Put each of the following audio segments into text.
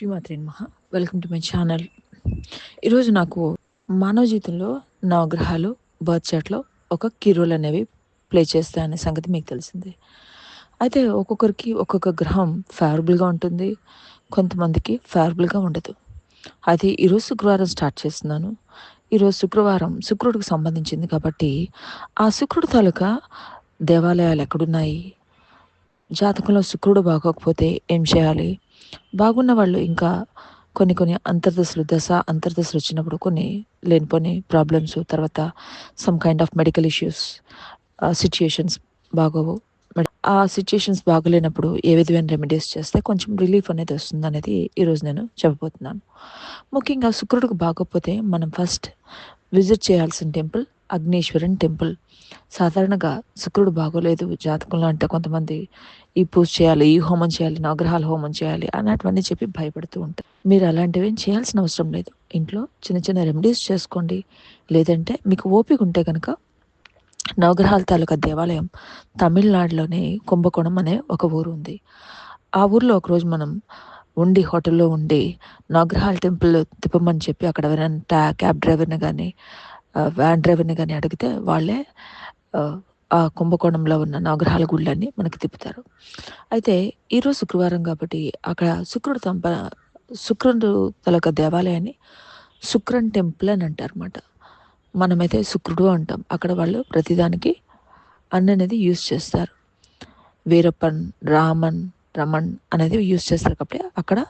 శ్రీమాత్రి మహా welcome to my channel ఈరోజు నాకు మానవ జీవితంలో నవగ్రహాలు బర్త్ చార్ట్లో ఒక కీ రోల్ అనేవి ప్లే చేస్తాయనే సంగతి మీకు తెలిసిందే. అయితే ఒక్కొక్కరికి ఒక్కొక్క గ్రహం ఫేవరబుల్గా ఉంటుంది కొంతమందికి ఫేవరబుల్గా ఉండదు. అయితే ఈరోజు శుక్రవారం స్టార్ట్ చేస్తున్నాను. ఈరోజు శుక్రవారం శుక్రుడికి సంబంధించింది కాబట్టి ఆ శుక్రుడు తాలూకా దేవాలయాలు ఎక్కడున్నాయి? జాతకంలో శుక్రుడు బాగోకపోతే ఏం చేయాలి? బాగున్న వాళ్ళు ఇంకా కొన్ని కొన్ని అంతర్దశలు దశ అంతర్దశలు వచ్చినప్పుడు కొన్ని లేనిపోని ప్రాబ్లమ్స్ తర్వాత some kind of medical issues situations బాగోవు. ఆ సిచ్యుయేషన్స్ బాగలేనప్పుడు ఏ విధమైన రెమెడీస్ చేస్తే కొంచెం రిలీఫ్ అనేది వస్తుంది అనేది ఈరోజు నేను చెప్పబోతున్నాను. ముఖ్యంగా శుక్రుడికి బాగోకపోతే మనం ఫస్ట్ విజిట్ చేయాల్సిన టెంపుల్ అగ్నేశ్వరన్ టెంపుల్. సాధారణంగా శుక్రుడు బాగోలేదు. జాతకంలో అంటే కొంతమంది ఈ పూజ చేయాలి ఈ హోమం చేయాలి నవగ్రహాలు హోమం చేయాలి అన్నటువన్నీ చెప్పి భయపడుతూ ఉంటారు. మీరు అలాంటివి ఏం చేయాల్సిన అవసరం లేదు. ఇంట్లో చిన్న చిన్న రెమెడీస్ చేసుకోండి. లేదంటే మీకు ఓపిక ఉంటే కనుక నవగ్రహాల తాలూకా దేవాలయం తమిళనాడులోని కుంభకోణం అనే ఒక ఊరు ఉంది. ఆ ఊర్లో ఒకరోజు మనం ఉండి హోటల్లో ఉండి నవగ్రహాల టెంపుల్ తిప్పమని చెప్పి అక్కడ ఎవరైనా క్యాబ్ డ్రైవర్ని కానీ వ్యాన్ డ్రైవర్ని కానీ అడిగితే వాళ్ళే ఆ, కుంభకోణంలో ఉన్న నవగ్రహాల గుళ్ళని మనకి తిప్పుతారు. అయితే ఈరోజు శుక్రవారం కాబట్టి అక్కడ శుక్రుడు తంప శుక్రుడు తాలూకా దేవాలయాన్ని శుక్రన్ టెంపుల్ అని అంటారు అనమాట మనమైతే శుక్రుడు అంటాం. అక్కడ వాళ్ళు ప్రతిదానికి అన్న అనేది యూజ్ చేస్తారు. వీరప్పన్ రామన్ రమణ్ అనేది యూజ్ చేస్తారు కాబట్టి అక్కడ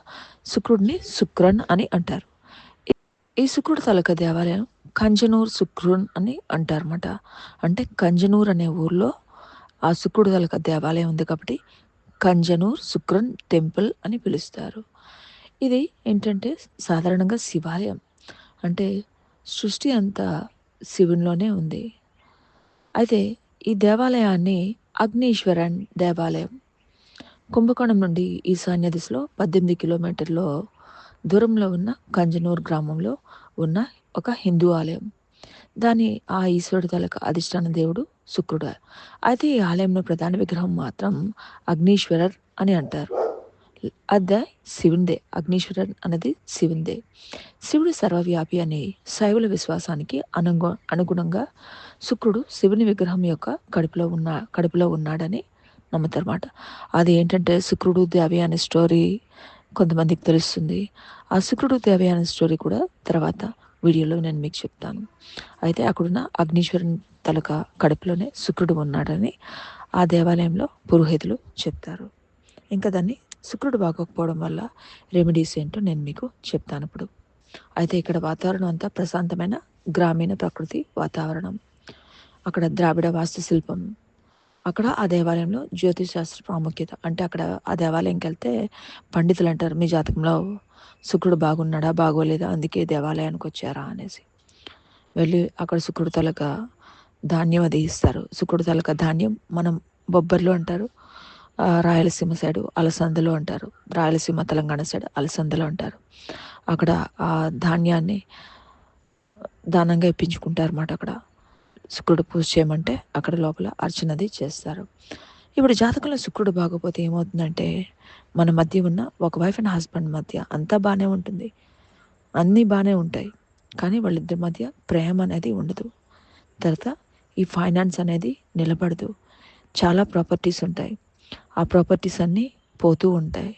శుక్రుడిని శుక్రన్ అని అంటారు. ఈ- ఈ శుక్రుడు తాలూకా దేవాలయం కంజనూర్ శుక్రున్ అని అంటారన్నమాట. అంటే కంజనూర్ అనే ఊర్లో ఆ శుక్రుడు గల దేవాలయం ఉంది కాబట్టి కంజనూర్ శుక్రన్ టెంపుల్ అని పిలుస్తారు. ఇది ఏంటంటే సాధారణంగా శివాలయం. అంటే సృష్టి అంతా శివునిలోనే ఉంది. అయితే ఈ దేవాలయాన్ని అగ్నీశ్వరన్ దేవాలయం. కుంభకోణం నుండి ఈశాన్య దిశలో పద్దెనిమిది కిలోమీటర్లో దూరంలో ఉన్న కంజనూర్ గ్రామంలో ఉన్న ఒక హిందూ ఆలయం. దాని ఆ ఈశ్వరుడు తలక అధిష్టాన దేవుడు శుక్రుడు అయితే ఈ ఆలయంలో ప్రధాన విగ్రహం మాత్రం అగ్నీశ్వరర్ అని అంటారు. అదే శివుందే అగ్నీశ్వరర్ అనేది శివుందే. శివుడు సర్వవ్యాపి అనే శైవుల విశ్వాసానికి అనుగు అనుగుణంగా శుక్రుడు శివుని విగ్రహం యొక్క కడుపులో ఉన్న కడుపులో ఉన్నాడని నమ్ముతారన్నమాట. అది ఏంటంటే శుక్రుడు దేవి అనే స్టోరీ కొంతమందికి తెలుస్తుంది. ఆ శుక్రుడు దేవి అనే స్టోరీ కూడా తర్వాత వీడియోలో నేను మీకు చెప్తాను. అయితే అక్కడున్న అగ్నీశ్వరుని తలక కడుపులోనే శుక్రుడు ఉన్నాడని ఆ దేవాలయంలో పురోహితులు చెప్తారు. ఇంకా దాన్ని శుక్రుడు బాగోకపోవడం వల్ల రెమెడీస్ ఏంటో నేను మీకు చెప్తాను ఇప్పుడు. అయితే ఇక్కడ వాతావరణం అంతా ప్రశాంతమైన గ్రామీణ ప్రకృతి వాతావరణం. అక్కడ ద్రావిడ వాస్తుశిల్పం అక్కడ ఆ దేవాలయంలో జ్యోతిష్ శాస్త్ర ప్రాముఖ్యత. అంటే అక్కడ ఆ దేవాలయంకి వెళ్తే పండితులు అంటారు మీ జాతకంలో శుక్రుడు బాగున్నాడా బాగోలేదా? అందుకే దేవాలయానికి వచ్చారా? అనేసి. వెళ్ళి అక్కడ శుక్రుడు తలక ధాన్యం అది ఇస్తారు. శుక్రుడు తలక ధాన్యం మనం బొబ్బర్లు అంటారు రాయలసీమ సైడు అలసందలు అంటారు రాయలసీమ తెలంగాణ సైడ్ అలసందలు అంటారు. అక్కడ ఆ ధాన్యాన్ని దానంగా ఇప్పించుకుంటారు అన్నమాట అక్కడ. శుక్రుడు పూజ చేయమంటే అక్కడ లోపల అర్చనది చేస్తారు. ఇప్పుడు జాతకంలో శుక్రుడు బాగోపోతే ఏమవుతుందంటే మన మధ్య ఉన్న ఒక వైఫ్ అండ్ హస్బెండ్ మధ్య అంతా బాగానే ఉంటుంది. అన్నీ బాగానే ఉంటాయి. కానీ వాళ్ళిద్దరి మధ్య ప్రేమ అనేది ఉండదు. తర్వాత ఈ ఫైనాన్స్ అనేది నిలబడదు. చాలా ప్రాపర్టీస్ ఉంటాయి. ఆ ప్రాపర్టీస్ అన్నీ పోతూ ఉంటాయి.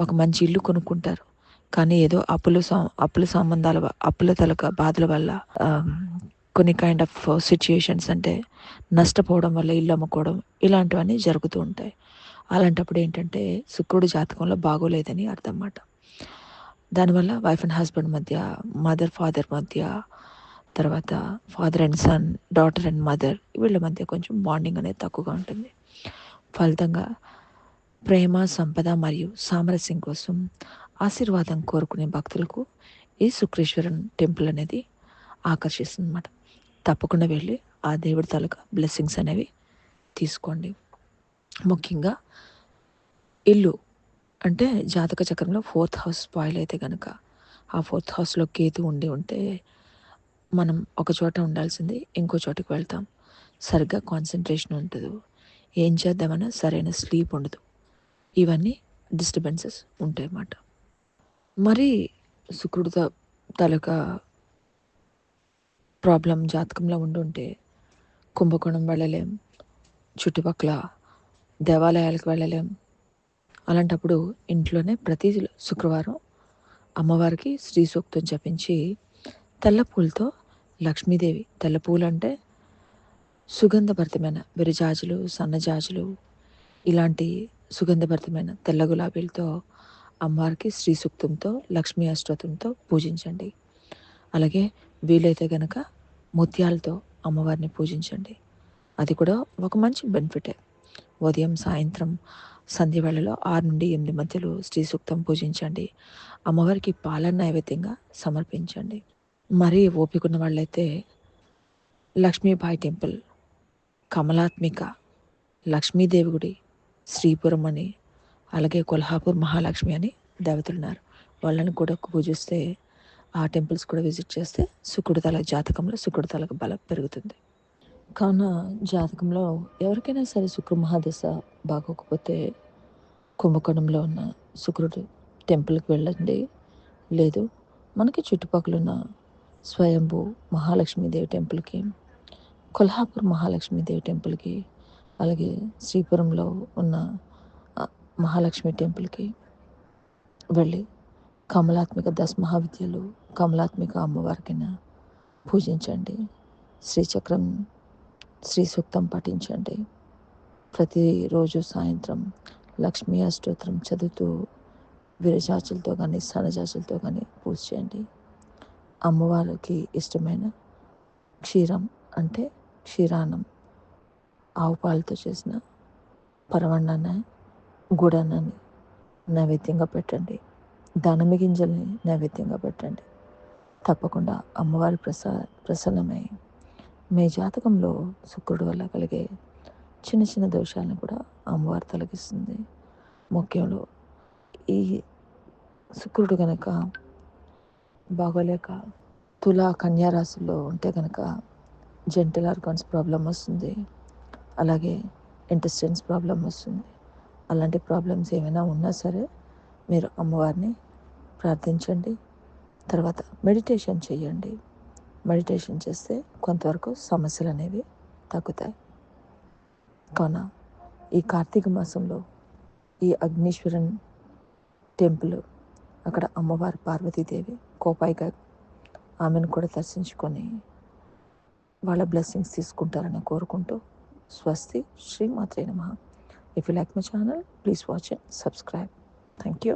ఒక మంచి ఇల్లు కొనుక్కుంటారు. కానీ ఏదో అప్పుల సం అప్పుల సంబంధాల అప్పుల తలక బాధల వల్ల కొన్ని కైండ్ ఆఫ్ సిచ్యుయేషన్స్ అంటే నష్టపోవడం వల్ల ఇల్లు అమ్ముకోవడం ఇలాంటివన్నీ జరుగుతూ ఉంటాయి. అలాంటప్పుడు ఏంటంటే శుక్రుడు జాతకంలో బాగోలేదని అర్థం అన్నమాట దానివల్ల వైఫ్ అండ్ హస్బెండ్ మధ్య మదర్ ఫాదర్ మధ్య తర్వాత father and son daughter and mother వీళ్ళ మధ్య కొంచెం బాండింగ్ అనేది తక్కువగా ఉంటుంది. ఫలితంగా ప్రేమ సంపద మరియు సామరస్యం కోసం ఆశీర్వాదం కోరుకునే భక్తులకు ఈ శుక్రేశ్వరన్ టెంపుల్ అనేది ఆకర్షిస్తుంది అన్నమాట తప్పకుండా వెళ్ళి ఆ దేవుడి తాలూకా బ్లెస్సింగ్స్ అనేవి తీసుకోండి. ముఖ్యంగా ఇల్లు అంటే జాతక చక్రంలో ఫోర్త్ హౌస్ స్పాయిల్ అయితే కనుక ఆ ఫోర్త్ హౌస్లో కేతు ఉండి ఉంటే మనం ఒక చోట ఉండాల్సింది ఇంకో చోటుకి వెళ్తాం. సరిగ్గా కాన్సన్ట్రేషన్ ఉండదు. ఏం చేద్దామన్నా సరైన స్లీప్ ఉండదు. ఇవన్నీ డిస్టర్బెన్సెస్ ఉంటాయి అన్నమాట మరి శుక్రుడితో తలక తాలూకా ప్రాబ్లం జాతకంలో ఉండుంటే కుంభకోణం వెళ్ళలేం చుట్టుపక్కల దేవాలయాలకు వెళ్ళలేం. అలాంటప్పుడు ఇంట్లోనే ప్రతి శుక్రవారం అమ్మవారికి శ్రీ సూక్తం జపించి తెల్ల పూలతో లక్ష్మీదేవి తెల్ల పూలు అంటే సుగంధభరితమైన విరజాజులు సన్నజాజులు ఇలాంటి సుగంధభరితమైన తెల్ల గులాబీలతో అమ్మవారికి శ్రీ సూక్తంతో లక్ష్మీ అష్టోత్తంతో పూజించండి. అలాగే వీలైతే గనక ముత్యాలతో అమ్మవారిని పూజించండి. అది కూడా ఒక మంచి బెనిఫిటే ఉదయం సాయంత్రం సంధ్య వేళలో ఆరు నుండి ఎనిమిది మధ్యలో శ్రీ సూక్తం పూజించండి. అమ్మవారికి పాల నైవేద్యంగా సమర్పించండి. మరీ ఓపిక ఉన్న వాళ్ళైతే లక్ష్మీబాయి టెంపుల్ కమలాత్మిక లక్ష్మీదేవి గుడి శ్రీపురం అని అలాగే కొల్హాపూర్ మహాలక్ష్మి అని దేవతలున్నారు. వాళ్ళని కూడా పూజిస్తే ఆ టెంపుల్స్ కూడా విజిట్ చేస్తే సుకుడుతల జాతకంలో సుకుడుతలకు బలం పెరుగుతుంది. కావున జాతకంలో ఎవరికైనా సరే శుక్ర మహాదశ బాగోకపోతే కుంభకోణంలో ఉన్న శుక్రుడు టెంపుల్కి వెళ్ళండి. లేదు మనకి చుట్టుపక్కల ఉన్న స్వయంభూ మహాలక్ష్మీదేవి టెంపుల్కి కొల్హాపూర్ మహాలక్ష్మీదేవి టెంపుల్కి అలాగే శ్రీపురంలో ఉన్న మహాలక్ష్మి టెంపుల్కి వెళ్ళి కమలాత్మిక దశ మహావిద్యలు కమలాత్మిక అమ్మవారికిన పూజించండి. శ్రీచక్రం శ్రీ సూక్తం పఠించండి. ప్రతిరోజు సాయంత్రం లక్ష్మీ అష్టోత్తరం చదువుతూ విరజాచులతో కానీ సనజాచులతో కానీ పూజ చేయండి. అమ్మవారికి ఇష్టమైన క్షీరం అంటే క్షీరాన్నం. ఆవు పాలతో చేసిన పరవన్నాన్ని గుడన్నని నైవేద్యంగా పెట్టండి. దానమి గింజల్ని నైవేద్యంగా పెట్టండి. తప్పకుండా అమ్మవారి ప్రసా ప్రసన్నమై మీ జాతకంలో శుక్రుడు వల్ల కలిగే చిన్న చిన్న దోషాలను కూడా అమ్మవారు తొలగిస్తుంది. ముఖ్యంలో ఈ శుక్రుడు కనుక బాగోలేక తులా కన్యారాశుల్లో ఉంటే కనుక జెంటల్ ఆర్గాన్స్ ప్రాబ్లం వస్తుంది. అలాగే ఇంటెస్టెన్స్ ప్రాబ్లం వస్తుంది. అలాంటి ప్రాబ్లమ్స్ ఏమైనా ఉన్నా సరే మీరు అమ్మవారిని ప్రార్థించండి. తర్వాత మెడిటేషన్ చేయండి. మెడిటేషన్ చేస్తే కొంతవరకు సమస్యలు అనేవి తగ్గుతాయి. కావున ఈ కార్తీక మాసంలో ఈ అగ్నీశ్వరన్ టెంపుల్ అక్కడ అమ్మవారి పార్వతీదేవి కోపాయిగా ఆమెను కూడా దర్శించుకొని వాళ్ళ బ్లెస్సింగ్స్ తీసుకుంటారని కోరుకుంటూ స్వస్తి శ్రీమాత్రే నమ. If you like my channel please watch and subscribe thank you